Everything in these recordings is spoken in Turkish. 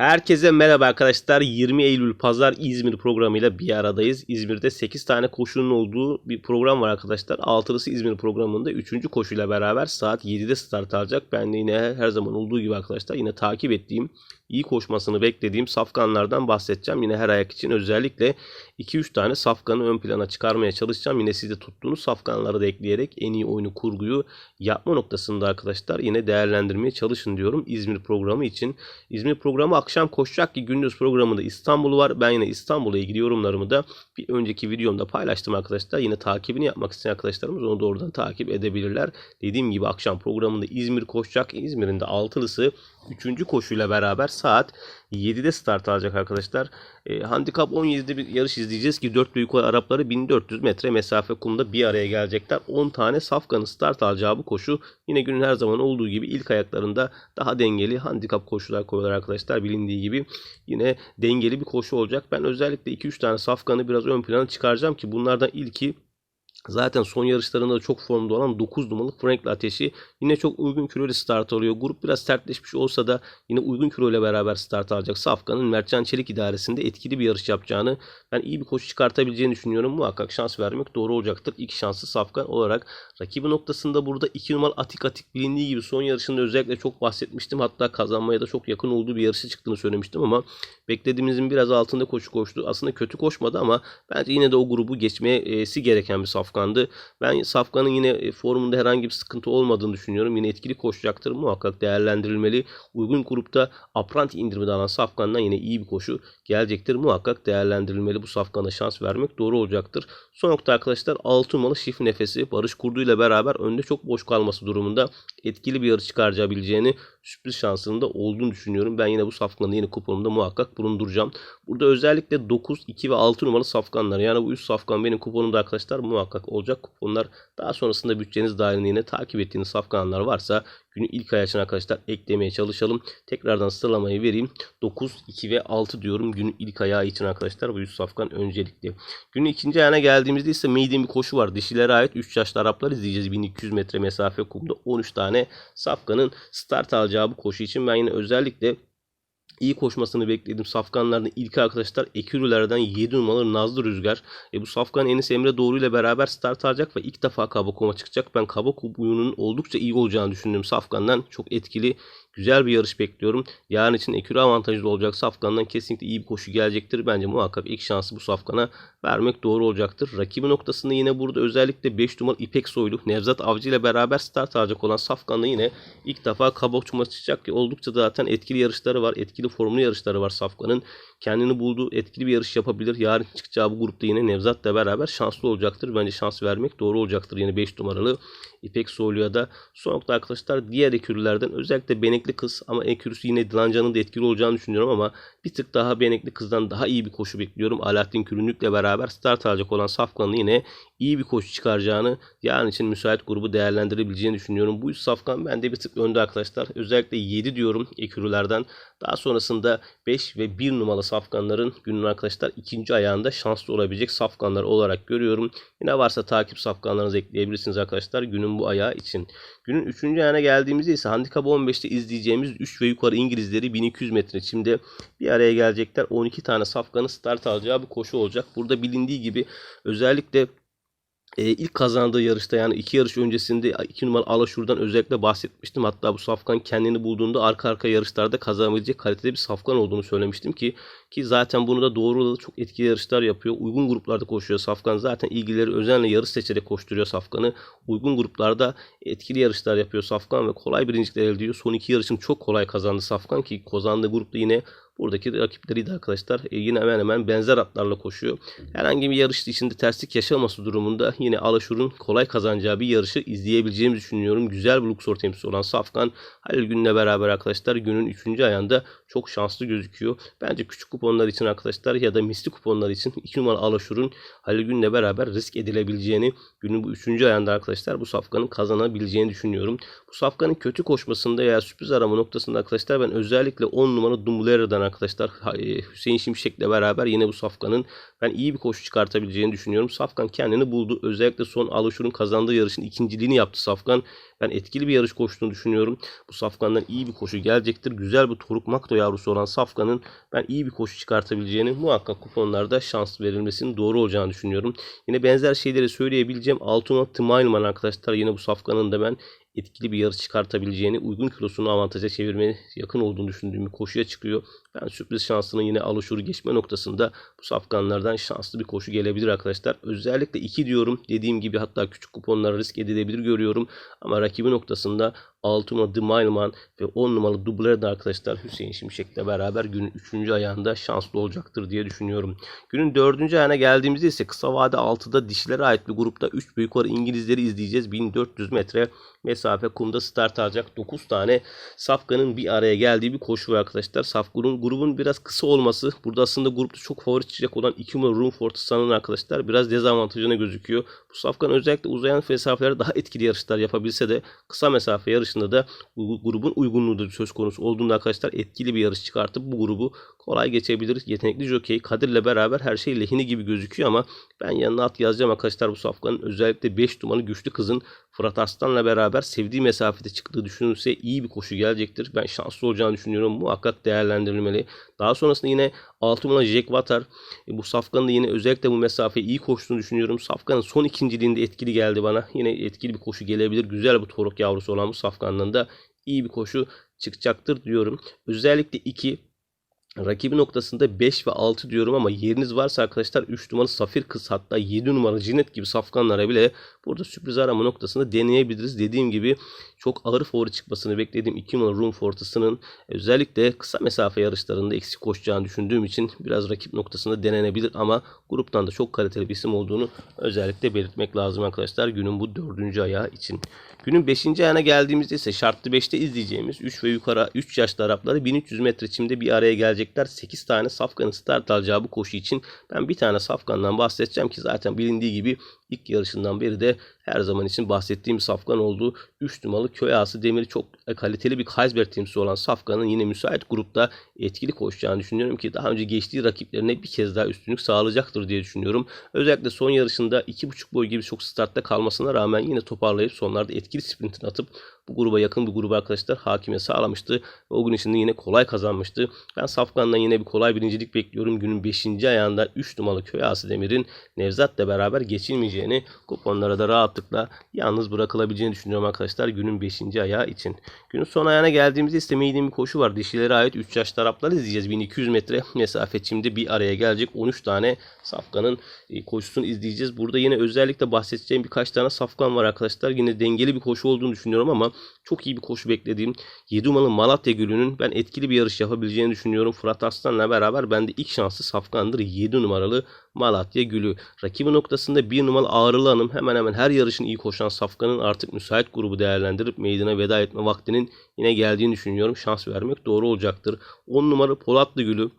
Herkese merhaba arkadaşlar. 20 Eylül Pazar İzmir programıyla bir aradayız. İzmir'de 8 tane koşunun olduğu bir program var arkadaşlar. Altılısı İzmir programında 3. koşuyla beraber saat 7'de start alacak. Ben de yine her zaman olduğu gibi arkadaşlar yine takip ettiğim, iyi koşmasını beklediğim safkanlardan bahsedeceğim. Yine her ayak için özellikle 2-3 tane safkanı ön plana çıkarmaya çalışacağım. Yine siz de tuttuğunuz safkanları da ekleyerek en iyi oyunu kurguyu yapma noktasında arkadaşlar yine değerlendirmeye çalışın diyorum İzmir programı için. İzmir programı akşam koşacak ki gündüz programında İstanbul var. Ben yine İstanbul'a ilgili yorumlarımı da bir önceki videomda paylaştım arkadaşlar. Yine takibini yapmak isteyen arkadaşlarımız onu da oradan takip edebilirler. Dediğim gibi akşam programında İzmir koşacak. İzmir'in de altılısı 3. koşuyla beraber saat 7'de start alacak arkadaşlar. E, handikap 17'de bir yarış izleyeceğiz ki 4 büyük Arapları 1400 metre mesafe kumda bir araya gelecekler. 10 tane safkanın start alacağı bu koşu yine günün her zaman olduğu gibi ilk ayaklarında daha dengeli handikap koşular koyuyorlar arkadaşlar. Bilindiği gibi yine dengeli bir koşu olacak. Ben özellikle 2-3 tane safkanı biraz ön plana çıkaracağım ki bunlardan ilki Zaten son yarışlarında da çok formda olan 9 numaralı Frank Ateşi yine çok uygun kiloyla start alıyor. Grup biraz sertleşmiş olsa da yine uygun kiloyla beraber start alacak. Safkan'ın Mertcan Çelik idaresinde etkili bir yarış yapacağını ben iyi bir koşu çıkartabileceğini düşünüyorum. Muhakkak şans vermek doğru olacaktır. İlk şansı Safkan olarak. Rakibi noktasında burada 2 numaralı Atik Atik bilindiği gibi son yarışında özellikle çok bahsetmiştim. Hatta kazanmaya da çok yakın olduğu bir yarışı çıktığını söylemiştim ama beklediğimizin biraz altında koşu koştu. Aslında kötü koşmadı ama bence yine de o grubu geçmesi gereken bir Safkan'dı. Ben Safkan'ın yine e, formunda herhangi bir sıkıntı olmadığını düşünüyorum. Yine etkili koşacaktır. Muhakkak değerlendirilmeli. Uygun grupta apranti indirimi alan Safkan'dan yine iyi bir koşu gelecektir. Muhakkak değerlendirilmeli. Bu Safkan'a şans vermek doğru olacaktır. Son nokta arkadaşlar 6 numaralı şif nefesi Barış Kurdu ile beraber önde çok boş kalması durumunda etkili bir yarış çıkarabileceğini sürpriz şansının da olduğunu düşünüyorum. Ben yine bu safkanı yine kuponumda muhakkak bulunduracağım. Burada özellikle 9, 2 ve 6 numaralı safkanlar yani bu 3 safkan benim kuponumda arkadaşlar muhakkak olacak kuponlar. Daha sonrasında bütçeniz dahilinde yine takip ettiğiniz safkanlar varsa günü ilk ay için arkadaşlar eklemeye çalışalım. Tekrardan sıralamayı vereyim. 9, 2 ve 6 diyorum günün ilk ayağı için arkadaşlar. Bu 100 safkan öncelikli. Günün ikinci ayağına geldiğimizde ise medium bir koşu var. Dişilere ait 3 yaşlı Araplar izleyeceğiz. 1200 metre mesafe kumda 13 tane safkanın start alacağı bu koşu için ben yine özellikle iyi koşmasını bekledim. Safkanlardan ilk arkadaşlar Ekürülerden 7 numaralı Nazlı Rüzgar. E bu Safkan Enis Emre Doğru ile beraber start alacak ve ilk defa Kabakoma çıkacak. Ben Kabakoma uyunun oldukça iyi olacağını düşündüm. Safkan'dan çok etkili Güzel bir yarış bekliyorum. Yarın için ekürü avantajlı olacak Safkan'dan kesinlikle iyi bir koşu gelecektir. Bence muhakkak ilk şansı bu Safkan'a vermek doğru olacaktır. Rakibi noktasında yine burada özellikle 5 numaralı İpek Soylu Nevzat Avcı ile beraber start alacak olan Safkan'da yine ilk defa kabokçuma çıkacak ki oldukça zaten etkili yarışları var. Etkili formlu yarışları var Safkan'ın. Kendini bulduğu etkili bir yarış yapabilir. Yarın çıkacağı bu grupta yine Nevzat'la beraber şanslı olacaktır. Bence şans vermek doğru olacaktır. Yine 5 numaralı İpek Soylu'ya da. Son nokta arkadaşlar diğer ekürülerden özellikle Benekli Kız ama ekürüsü yine Dilancan'ın da etkili olacağını düşünüyorum ama bir tık daha Benekli Kız'dan daha iyi bir koşu bekliyorum. Alaaddin Kürünlük'le beraber start alacak olan Safkan'ın yine iyi bir koşu çıkaracağını yarın için müsait grubu değerlendirebileceğini düşünüyorum. Bu Safkan bende bir tık önde arkadaşlar. Özellikle 7 diyorum ekürülerden. Daha sonrasında 5 ve 1 numaralı safkanların günün arkadaşlar ikinci ayağında şanslı olabilecek safkanlar olarak görüyorum. Yine varsa takip safkanlarınızı ekleyebilirsiniz arkadaşlar günün bu ayağı için. Günün 3. ayağına geldiğimizde ise handikap 15'te izleyeceğimiz 3 ve yukarı İngilizleri 1200 metre çimde bir araya gelecekler. 12 tane safkanın start alacağı bir koşu olacak. Burada bilindiği gibi özellikle e, ilk kazandığı yarışta yani iki yarış öncesinde iki numara Alaşur'dan özellikle bahsetmiştim. Hatta bu Safkan kendini bulduğunda arka arka yarışlarda kazanabilecek kalitede bir Safkan olduğunu söylemiştim ki ki zaten bunu da doğruladı. Çok etkili yarışlar yapıyor. Uygun gruplarda koşuyor Safkan. Zaten ilgileri özenle yarış seçerek koşturuyor Safkan'ı. Uygun gruplarda etkili yarışlar yapıyor Safkan ve kolay birincilikler elde ediyor. Son iki yarışını çok kolay kazandı Safkan ki kazandığı grupta yine Buradaki rakipleri de arkadaşlar e, yine hemen hemen benzer atlarla koşuyor. Herhangi bir yarış içinde terslik yaşaması durumunda yine Alaşur'un kolay kazanacağı bir yarışı izleyebileceğimizi düşünüyorum. Güzel bir Luxor temsilcisi olan Safkan Halil Gün'le beraber arkadaşlar günün 3. ayında çok şanslı gözüküyor. Bence küçük kuponlar için arkadaşlar ya da misli kuponlar için 2 numara Alaşur'un Halil Gün'le beraber risk edilebileceğini günün bu 3. ayında arkadaşlar bu Safkan'ın kazanabileceğini düşünüyorum. Bu Safkan'ın kötü koşmasında veya sürpriz arama noktasında arkadaşlar ben özellikle 10 numara Dumbulera'dan arkadaşlar. E, Hüseyin Şimşek'le beraber yine bu Safkan'ın ben iyi bir koşu çıkartabileceğini düşünüyorum. Safkan kendini buldu. Özellikle son Aluşur'un kazandığı yarışın ikinciliğini yaptı Safkan. Ben etkili bir yarış koştuğunu düşünüyorum. Bu Safkan'dan iyi bir koşu gelecektir. Güzel bir Toruk Makto yavrusu olan Safkan'ın ben iyi bir koşu çıkartabileceğini muhakkak kuponlarda şans verilmesinin doğru olacağını düşünüyorum. Yine benzer şeyleri söyleyebileceğim. Altuna Tımaylman arkadaşlar yine bu Safkan'ın da ben etkili bir yarış çıkartabileceğini, uygun kilosunu avantaja çevirmeye yakın olduğunu düşündüğüm bir koşuya çıkıyor. Ben sürpriz şansının yine alışuru geçme noktasında bu safkanlardan şanslı bir koşu gelebilir arkadaşlar. Özellikle 2 diyorum. Dediğim gibi hatta küçük kuponlara risk edilebilir görüyorum. Ama rakibi noktasında 6 numaralı The Mileman ve 10 numaralı Dubler de arkadaşlar Hüseyin Şimşek'le beraber günün 3. ayağında şanslı olacaktır diye düşünüyorum. Günün 4. ayağına geldiğimizde ise kısa vade 6'da dişilere ait bir grupta 3 büyük yukarı İngilizleri izleyeceğiz. 1400 metre mesafe kumda start alacak 9 tane Safkan'ın bir araya geldiği bir koşu var arkadaşlar. Safkan'ın grubun biraz kısa olması burada aslında grupta çok favori çıkacak olan 2 numaralı Room Fortress'ın arkadaşlar biraz dezavantajına gözüküyor. Bu Safkan özellikle uzayan mesafelerde daha etkili yarışlar yapabilse de kısa mesafe yarışında da bu grubun uygunluğu da söz konusu olduğunda arkadaşlar etkili bir yarış çıkartıp bu grubu kolay geçebilir. Yetenekli jockey Kadir'le beraber her şey lehine gibi gözüküyor ama ben yanına at yazacağım arkadaşlar bu Safkan'ın özellikle 5 numaralı güçlü kızın Fırat Arslan'la beraber sevdiği mesafede çıktığı düşünülse iyi bir koşu gelecektir. Ben şanslı olacağını düşünüyorum. Muhakkak değerlendirilmeli. Daha sonrasında yine 6 numaralı Jack Water. E, bu Safkan'ın da yine özellikle bu mesafeyi iyi koştuğunu düşünüyorum. Safkan'ın son ikinciliğinde etkili geldi bana. Yine etkili bir koşu gelebilir. Güzel bir torok yavrusu olan bu Safkan'dan da iyi bir koşu çıkacaktır diyorum. Özellikle 2 Rakibi noktasında 5 ve 6 diyorum ama yeriniz varsa arkadaşlar 3 numaralı Safir Kız hatta 7 numaralı Cinet gibi safkanlara bile burada sürpriz arama noktasında deneyebiliriz. Dediğim gibi çok ağır favori çıkmasını beklediğim 2 numaralı Room Fortress'ının özellikle kısa mesafe yarışlarında eksik koşacağını düşündüğüm için biraz rakip noktasında denenebilir ama gruptan da çok kaliteli bir isim olduğunu özellikle belirtmek lazım arkadaşlar günün bu 4. ayağı için. Günün 5. ayağına geldiğimizde ise şartlı 5'te izleyeceğimiz 3 ve yukarı 3 yaşlı Arapları 1300 metre çimde bir araya gelecekler. 8 tane safkanın start alacağı bu koşu için ben bir tane safkandan bahsedeceğim ki zaten bilindiği gibi ilk yarışından beri de her zaman için bahsettiğim Safkan oldu. 3 numaralı köy ağası demiri çok kaliteli bir Kaysberg temsilcisi olan Safkan'ın yine müsait grupta etkili koşacağını düşünüyorum ki daha önce geçtiği rakiplerine bir kez daha üstünlük sağlayacaktır diye düşünüyorum. Özellikle son yarışında 2.5 boy gibi çok startta kalmasına rağmen yine toparlayıp sonlarda etkili sprintini atıp bu gruba yakın bir gruba arkadaşlar hakime sağlamıştı. Ve o gün içinde yine kolay kazanmıştı. Ben Safkan'dan yine bir kolay birincilik bekliyorum. Günün 5. ayağında 3 numaralı köy ağası demirin Nevzat'la beraber geçilmeyeceğini kuponlara da rahatlıkla yalnız bırakılabileceğini düşünüyorum arkadaşlar günün 5. ayağı için. Günün son ayağına geldiğimizde istemediğim bir koşu var. Dişilere ait 3 yaş tarafları izleyeceğiz. 1200 metre mesafe şimdi bir araya gelecek 13 tane Safkan'ın e, koşusunu izleyeceğiz. Burada yine özellikle bahsedeceğim birkaç tane Safkan var arkadaşlar. Yine dengeli bir koşu olduğunu düşünüyorum ama çok iyi bir koşu beklediğim 7 numaralı Malatya Gülü'nün ben etkili bir yarış yapabileceğini düşünüyorum. Fırat Arslan'la beraber bende ilk şanslı Safkan'dır. 7 numaralı Malatya Gülü. Rakibi noktasında 1 numaralı Ağrılı Hanım hemen hemen her yarışın iyi koşan Safkan'ın artık müsait grubu değerlendirip meydana veda etme vaktinin yine geldiğini düşünüyorum. Şans vermek doğru olacaktır. 10 numaralı Polatlı Gülü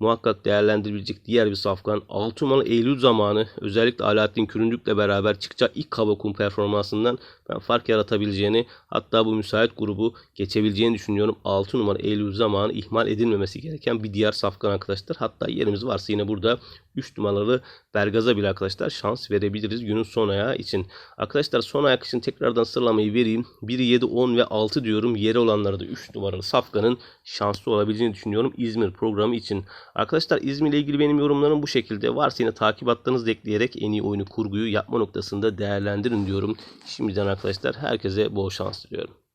muhakkak değerlendirebilecek diğer bir safkan. 6 numaralı Eylül zamanı özellikle Alaaddin Küründük'le beraber çıkacak ilk kaba kum performansından ben fark yaratabileceğini hatta bu müsait grubu geçebileceğini düşünüyorum. 6 numara Eylül zamanı ihmal edilmemesi gereken bir diğer safkan arkadaşlar. Hatta yerimiz varsa yine burada 3 numaralı Bergaz'a bile arkadaşlar şans verebiliriz günün son ayağı için. Arkadaşlar son ayak için tekrardan sıralamayı vereyim. 1, 7, 10 ve 6 diyorum. Yeri olanlara da 3 numaralı Safkan'ın şanslı olabileceğini düşünüyorum İzmir programı için. Arkadaşlar İzmir ile ilgili benim yorumlarım bu şekilde. Varsa yine takip attığınızı ekleyerek en iyi oyunu kurguyu yapma noktasında değerlendirin diyorum. Şimdiden arkadaşlar herkese bol şans diliyorum.